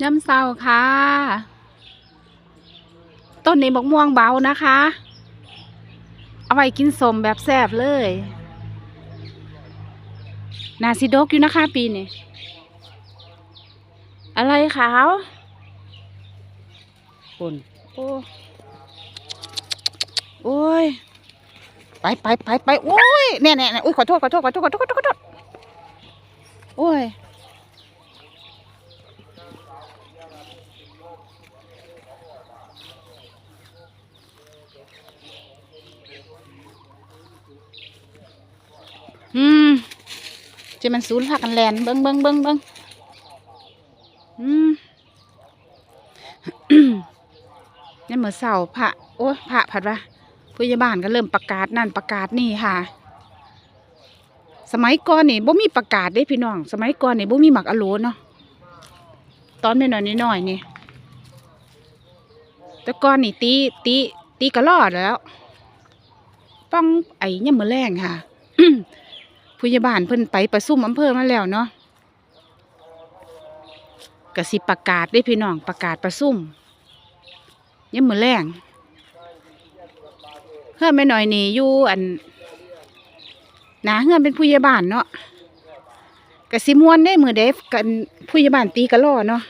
ย่ำเศร้าค่ะ ต้นนี้บักม่วงเบานะคะ เอาไว้กินสมแบบแซ่บเลยนาซิดกอยู่นะคะปีนี้อะไรขาวปุ่นโอ้โอ้ย ไปไปไปไปโอ้ยเนี่ยเนี่ยเนี่ยอุ้ยขอโทษขอโทษขอโทษขอโทษขอโทษขอโทษโอ้ย อืมจะมันศูนย์พักกันแลนเบิ้งเบิ้งเบิ้งเบิ้งอืมนี่เหมือนเสาพระโอ้พระผัดวะผู้ใหญ่บ้านก็เริ่มประกาศนั่นประกาศนี่ค่ะ สมัยก่อนนี่บ่มีประกาศเด้พี่น้อง สมัยก่อนนี่บ่มีหมักอโลเนาะตอนไม่น้อยๆน้อยๆนี่แต่ก่อนนี่ตีตีตีกระรอดแล้วป้องไอ้เนี่ยมมือแรงค่ะ ผู้ใหญ่บ้านเพิ่นไปประสุมอำเภอมาแล้วเนาะกระสิประกาศได้พี่น้องประกาศประสุมยังมือแรงเฮือนไม่หน้อยนี่อยู่อันหนาเฮือนเป็นผู้ใหญ่บ้านเนาะกระสิมวนได้มือเดฟกันผู้ใหญ่บ้านตีกระล่อเนาะ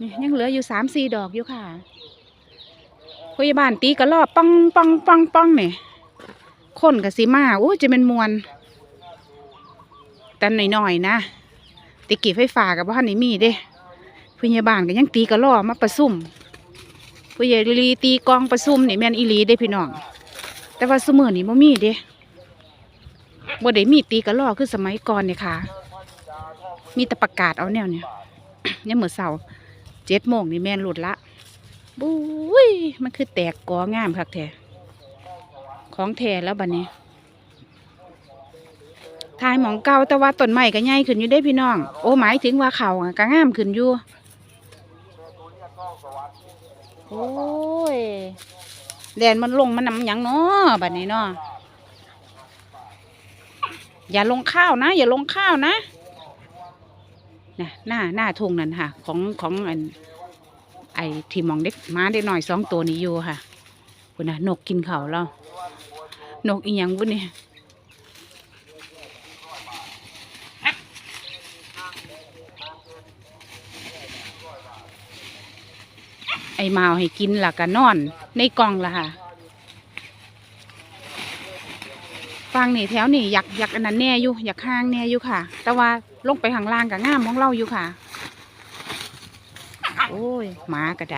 นี่ยังเหลืออยู่สามสี่ดอกอยู่ค่ะ พยาบาลตีกระรอบปังปังปังปังเนี่ยคนกับสีมาโอ้จะเป็นมวนแต่หน่อยๆนะตีกีไฟฟ้ากับบ้านนี่มีเด้พยาบาลก็ยังตีกระรอบมาประซุ่มผู้ใหญ่ลีตีกองประซุ่มนี่แมนอีลีเด้พี่น้องแต่ว่าสมือนี่บ่มีเด้บ่ได้มีตีกระรอกคือสมัยก่อนเนี่ยค่ะ มีแต่ประกาศเอาแนวเนี่ยเนี่ยเหมือนเสาเจ็ดโมงนี่แม่นหลุดละ บุ้ยมันคือแตกกองามคักแท้ของแท้แล้วบัดนนี้ทายหมองเก่าแต่ว่าต้นไม้ก็ใหญ่ขึ้นอยู่ได้พี่น้อง โอ้หมายถึงว่าเขาก็งามขึ้นอยู่โอ้ยแดนมันลงมันนำหยังเนาะบัดนี้เนาะอย่าลงข้าวนะ อย่าลงข้าวนะน่ะหน้าหน้าทุ่งนั่นค่ะ ของของอัน ไอ้ที่มองเด็กม้าเด็กหน่อยสองตัวนี้อยู่ค่ะคุณนะนกกินเขาเรานกอีหยังบุนี่ไอ้มาวให้กินล่ะก็นอน ในกล่องล่ะค่ะฟังนี่แถวนี่อยากอยากอันนั้นแน่อยู่อยากห้างแน่อยู่ค่ะ แต่ว่าลงไปข้างล่างกับง่ามของเราอยู่ค่ะ โอ้ยหมากระได